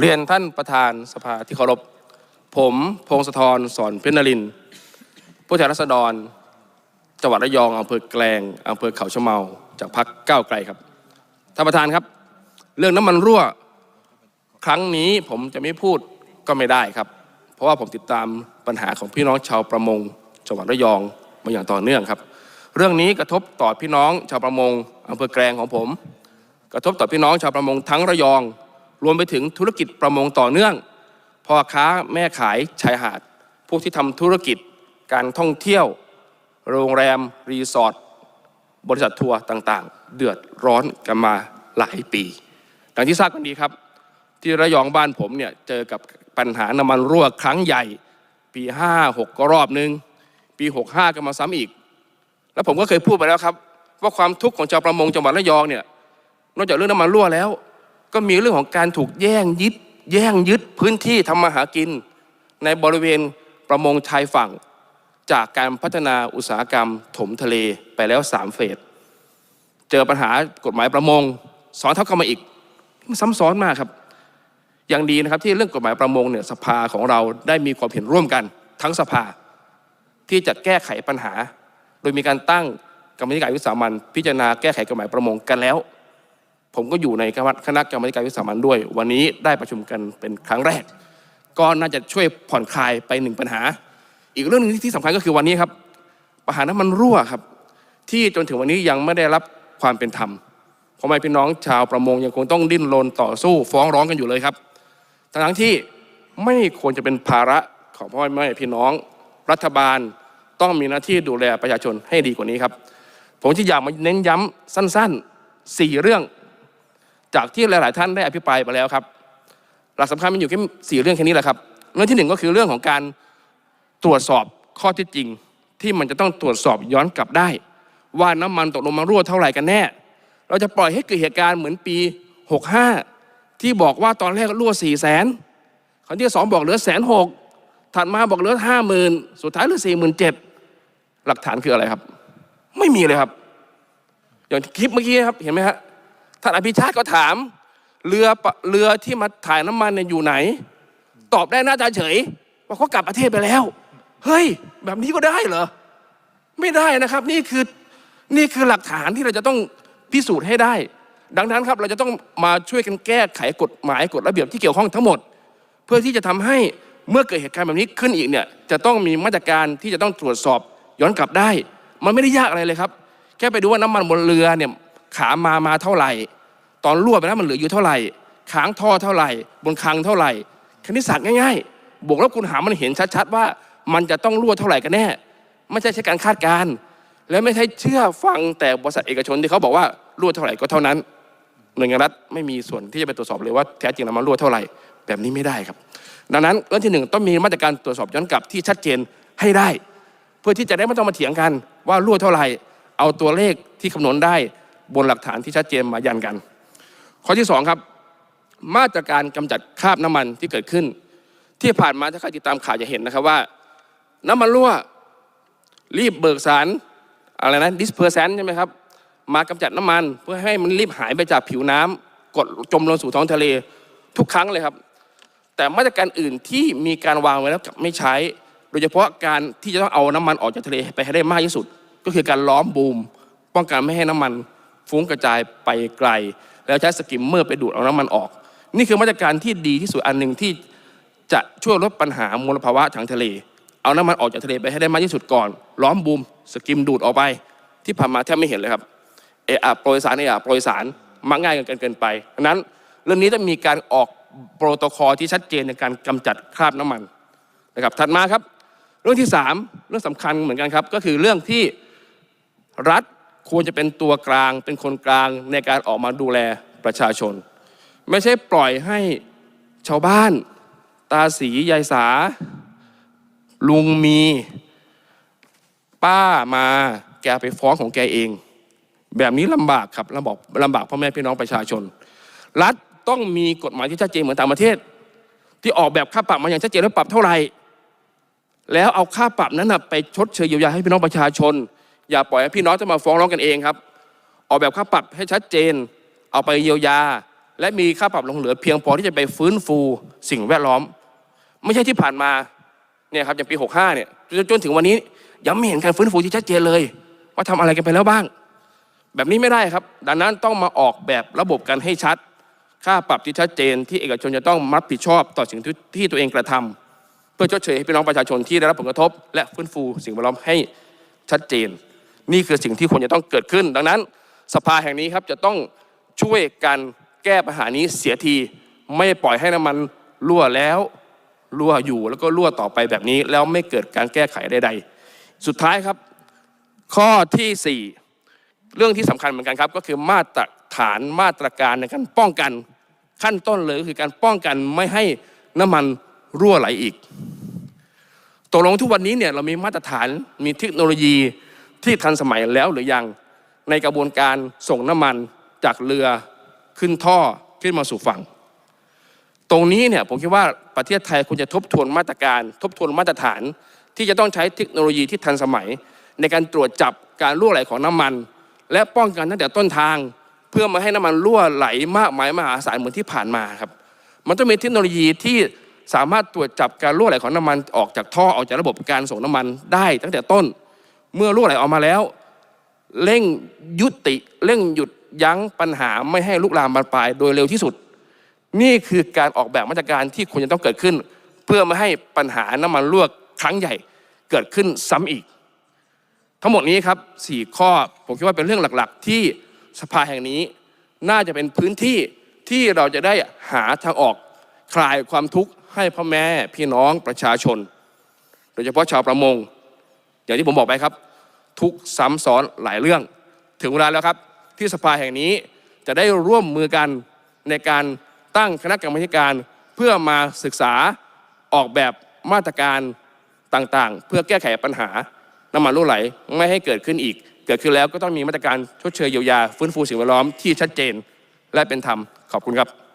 เรียนท่านประธานสภาที่เคารพ ผมพงศธรสอนเพชรนริน ผู้แทนราษฎร จังหวัดระยองอำเภอแกลงอำเภอเขาชะเมา จากพรรคก้าวไกลครับ ท่านประธานครับ เรื่องน้ำมันรั่ว ครั้งนี้ผมจะไม่พูดก็ไม่ได้ครับ เพราะว่าผมติดตามปัญหาของพี่น้องชาวประมง จังหวัดระยองมาอย่างต่อเนื่องครับ เรื่องนี้กระทบต่อพี่น้องชาวประมงอำเภอแกลงของผม กระทบต่อพี่น้องชาวประมงทั้งระยอง รวมไปถึงธุรกิจประมงต่อเนื่องพ่อค้าแม่ขายชายหาดพวกที่ทำธุรกิจการท่องเที่ยว โรงแรม รีสอร์ทบริษัททัวร์ต่างๆ เดือดร้อนกันมาหลายปีดังที่ทราบกันดีครับ ที่ระยองบ้านผมเนี่ยเจอกับปัญหาน้ำมันรั่วครั้งใหญ่ ปี 56 ก็รอบนึง ปี 65 ก็มาซ้ำอีก แล้วผมก็เคยพูดไปแล้วครับ ว่าความทุกข์ของชาวประมงจังหวัดระยองเนี่ยนอกจากเรื่องน้ำมันรั่วแล้ว ก็มีเรื่องของการถูกแย่งยึดแย่งยึดพื้นที่ทำมาหากิน ในบริเวณประมงชายฝั่ง จากการพัฒนาอุตสาหกรรม ถมทะเลไปแล้วสามเฟสเจอปัญหากฎหมายประมงสอนเท่ากันมาอีกมันซ้ำซ้อนมากครับอย่างดีนะครับที่เรื่องกฎหมายประมงเนี่ยสภาของเราได้มีความเห็นร่วมกันทั้งสภา ที่จะแก้ไขปัญหา โดยมีการตั้งกรรมธิการวิสามันพิจารณาแก้ไขกฎหมายประมงกันแล้ว ผมก็อยู่ในคณะกรรมการวิสามันด้วย วันนี้ได้ประชุมกันเป็นครั้งแรก ก็น่าจะช่วยผ่อนคลายไปหนึ่งปัญหา อีกเรื่องหนึงที่สำคัญก็คือวันนี้ครับปัญหาน้ำมันรั่วครับ ที่จนถึงวันนี้ยังไม่ได้รับความเป็นธรรมเพราะไม่พี่น้องชาวประมงยังคงต้องดิ้นรนต่อสู้ฟ้องร้องกันอยู่เลยครับทั้งที่ไม่ควรจะเป็นภาระของพ่อแม่พี่น้อง รัฐบาลต้องมีหน้าที่ดูแลประชาชนให้ดีกว่านี้ครับ ผมที่อยากมาเน้นย้ำสั้นๆสี่เรื่อง จากที่หลาย ๆ ท่านได้อภิปรายไปแล้วครับ หลักสำคัญมันอยู่แค่สี่เรื่องแค่นี้แหละครับ เรื่องที่หนึ่งก็คือเรื่องของการตรวจสอบข้อเท็จจริง ที่มันจะต้องตรวจสอบย้อนกลับได้ ว่าน้ำมันตกลงมารั่วเท่าไหร่กันแน่ เราจะปล่อยให้เกิดเหตุการณ์เหมือนปี 65 ที่บอกว่าตอนแรกรั่ว4 0 0แสนครั้งที่สองบอกเหลือแสนหกถัดมาบอกเหลือห้าหมื่นสุดท้ายเหลือสี่หมื่นเจ็ดหลักฐานคืออะไรครับ ไม่มีเลยครับ อย่างคลิปเมื่อกี้ครับเห็นไหมฮะ ท่านอภิชาติก็ถาม เรือเรือที่มาถ่ายน้ำมันเนี่ยอยู่ไหน ตอบได้หน้าตาเฉย ว่าเขากลับประเทศไปแล้ว เฮ้ย แบบนี้ก็ได้เหรอ ไม่ได้นะครับ นี่คือนี่คือหลักฐานที่เราจะต้องพิสูจน์ให้ได้ ดังนั้นครับเราจะต้องมาช่วยกันแก้ไขกฎหมายกฎระเบียบที่เกี่ยวข้องทั้งหมด เพื่อที่จะทำให้เมื่อเกิดเหตุการณ์แบบนี้ขึ้นอีกเนี่ยจะต้องมีมาตรการที่จะต้องตรวจสอบย้อนกลับได้ มันไม่ได้ยากอะไรเลยครับ แค่ไปดูว่าน้ำมันบนเรือเนี่ยขามามาเท่าไหร่ ตอนรั่วไปแล้วมันเหลืออยู่เท่าไหร่ค้างท่อเท่าไหร่ บนคลังเท่าไหร่คณิตศาสตร์ง่ายๆ บวกลบคูณหารมันเห็นชัดๆว่า มันจะต้องรั่วเท่าไหร่กันแน่ ไม่ใช่ใช้การคาดการ และไม่ใช่เชื่อฟังแต่บริษัทเอกชนที่เขาบอกว่ารั่วเท่าไหร่ก็เท่านั้นหน่วยงานรัฐไม่มีส่วนที่จะไปตรวจสอบเลยว่าแท้จริงแล้วมันรั่วเท่าไหร่แบบนี้ไม่ได้ครับ ดังนั้นเรื่องที่หนึ่งต้องมีมาตรการตรวจสอบย้อนกลับที่ชัดเจนให้ได้ เพื่อที่จะได้ไม่ต้องมาเถียงกันว่ารั่วเท่าไหร่เอาตัวเลขที่คำนวณได้บนหลักฐานที่ชัดเจนมายันกัน ข้อที่สองครับมาตรการกำจัดคราบน้ำมันที่เกิดขึ้น ที่ผ่านมาถ้าใครติดตามข่าวจะเห็นนะครับว่า น้ำมันรั่วรีบเบิกสารอะไรนะดิสเพอร์แซนใช่ไหมครับมากำจัดน้ำมันเพื่อให้มันรีบหายไปจากผิวน้ำกดจมลงสู่ท้องทะเลทุกครั้งเลยครับ แต่มาตรการอื่นที่มีการวางไว้แล้วกับไม่ใช้ โดยเฉพาะการที่จะต้องเอาน้ำมันออกจากทะเลไปให้ได้มากที่สุด ก็คือการล้อมบูม ป้องกันไม่ให้น้ำมันฟุ้งกระจายไปไกล แล้วใช้สกิมเมอร์ไปดูดเอาน้ำมันออก นี่คือมาตรการที่ดีที่สุดอันหนึ่งที่จะช่วยลดปัญหามลภาวะทางทะเล เอาน้ำมันออกจากทะเลไปให้ได้มากที่สุดก่อน ล้อมบูมสกิมดูดออกไป ที่ผ่านมาแทบไม่เห็นเลยครับเอะอโปรยสารเอะอโปรยสารมักง่ายกันเกินไปดังนั้นเรื่องนี้ต้องมีการออกโปรโตคอลที่ชัดเจนในการกำจัดคราบน้ำมันนะครับถัดมาครับ เรื่องที่สามเรื่องสำคัญเหมือนกันครับ ก็คือเรื่องที่รัฐ ควรจะเป็นตัวกลางเป็นคนกลางในการออกมาดูแลประชาชน ไม่ใช่ปล่อยให้ชาวบ้าน ตาสียายสา ลุงมี ป้ามาแกไปฟ้องของแกเอง แบบนี้ลำบากครับลำบากลำบากพ่อแม่พี่น้องประชาชน รัฐต้องมีกฎหมายที่ชัดเจนเหมือนต่างประเทศ ที่ออกแบบค่าปรับมาอย่างชัดเจนแล้วปรับเท่าไหร่แล้วเอาค่าปรับนั้นนะไปชดเชยเยียวยาให้พี่น้องประชาชน อย่าปล่อยให้พี่น้องจะมาฟ้องร้องกันเองครับ ออกแบบค่าปรับให้ชัดเจน เอาไปเยียวยา และมีค่าปรับลงเหลือเพียงพอที่จะไปฟื้นฟูสิ่งแวดล้อม ไม่ใช่ที่ผ่านมาเนี่ยครับอย่างปี 65เนี่ยจนจนถึงวันนี้ยังไม่เห็นการฟื้นฟูที่ชัดเจนเลย ว่าทำอะไรกันไปแล้วบ้าง แบบนี้ไม่ได้ครับ ดังนั้นต้องมาออกแบบระบบกันให้ชัด ค่าปรับที่ชัดเจน ที่เอกชนจะต้องรับผิดชอบต่อสิ่งที่ที่ตัวเองกระทำเพื่อชดเชยให้พี่น้องประชาชนที่ได้รับผลกระทบ และฟื้นฟูสิ่งแวดล้อมให้ชัดเจน นี่คือสิ่งที่ควรจะต้องเกิดขึ้น ดังนั้น สภาแห่งนี้ครับจะต้องช่วยกันแก้ปัญหานี้เสียที ไม่ปล่อยให้น้ำมันรั่วแล้วรั่วอยู่แล้วก็รั่วต่อไปแบบนี้ แล้วไม่เกิดการแก้ไขใดๆ สุดท้ายครับ ข้อที่ 4 เรื่องที่สำคัญเหมือนกันครับ ก็คือมาตรฐานมาตรการในการป้องกันขั้นต้นเลยคือการป้องกันไม่ให้น้ำมันรั่วไหลอีกตกลงทุกวันนี้เนี่ยเรามีมาตรฐานมีเทคโนโลยี ที่ทันสมัยแล้วหรือยังในกระบวนการส่งน้ำมันจากเรือขึ้นท่อขึ้นมาสู่ฝั่ง ตรงนี้เนี่ยผมคิดว่าประเทศไทยควรจะทบทวนมาตรการ ทบทวนมาตรฐาน ที่จะต้องใช้เทคโนโลยีที่ทันสมัย ในการตรวจจับการรั่วไหลของน้ำมัน และป้องกันตั้งแต่ต้นทาง เพื่อมาให้น้ำมันรั่วไหลมากมายมหาศาลเหมือนที่ผ่านมาครับ มันต้องมีเทคโนโลยีที่สามารถตรวจจับการรั่วไหลของน้ำมันออกจากท่อออกจากระบบการส่งน้ำมันได้ตั้งแต่ต้น เมื่อรั่วไหลออกมาแล้ว เร่งยุติ เร่งหยุดยั้งปัญหาไม่ให้ลุกลามบานปลายโดยเร็วที่สุด นี่คือการออกแบบมาตรการที่ควรจะต้องเกิดขึ้น เพื่อไม่ให้ปัญหาน้ำมันรั่วครั้งใหญ่เกิดขึ้นซ้ำอีก ทั้งหมดนี้ครับสี่ข้อผมคิดว่าเป็นเรื่องหลักๆ ที่สภาแห่งนี้ น่าจะเป็นพื้นที่ที่เราจะได้หาทางออกคลายความทุกข์ให้พ่อแม่พี่น้องประชาชน โดยเฉพาะชาวประมง อย่างที่ผมบอกไปครับ ทุกซ้ำซ้อนหลายเรื่อง ถึงเวลาแล้วครับ ที่สภาแห่งนี้จะได้ร่วมมือกันในการตั้งคณะกรรมการเพื่อมาศึกษาออกแบบมาตรการต่างๆ เพื่อแก้ไขปัญหาน้ำมันรั่วไหลไม่ให้เกิดขึ้นอีก เกิดขึ้นแล้วก็ต้องมีมาตรการชดเชยเยียวยาฟื้นฟูสิ่งแวดล้อมที่ชัดเจน และเป็นธรรมขอบคุณครับ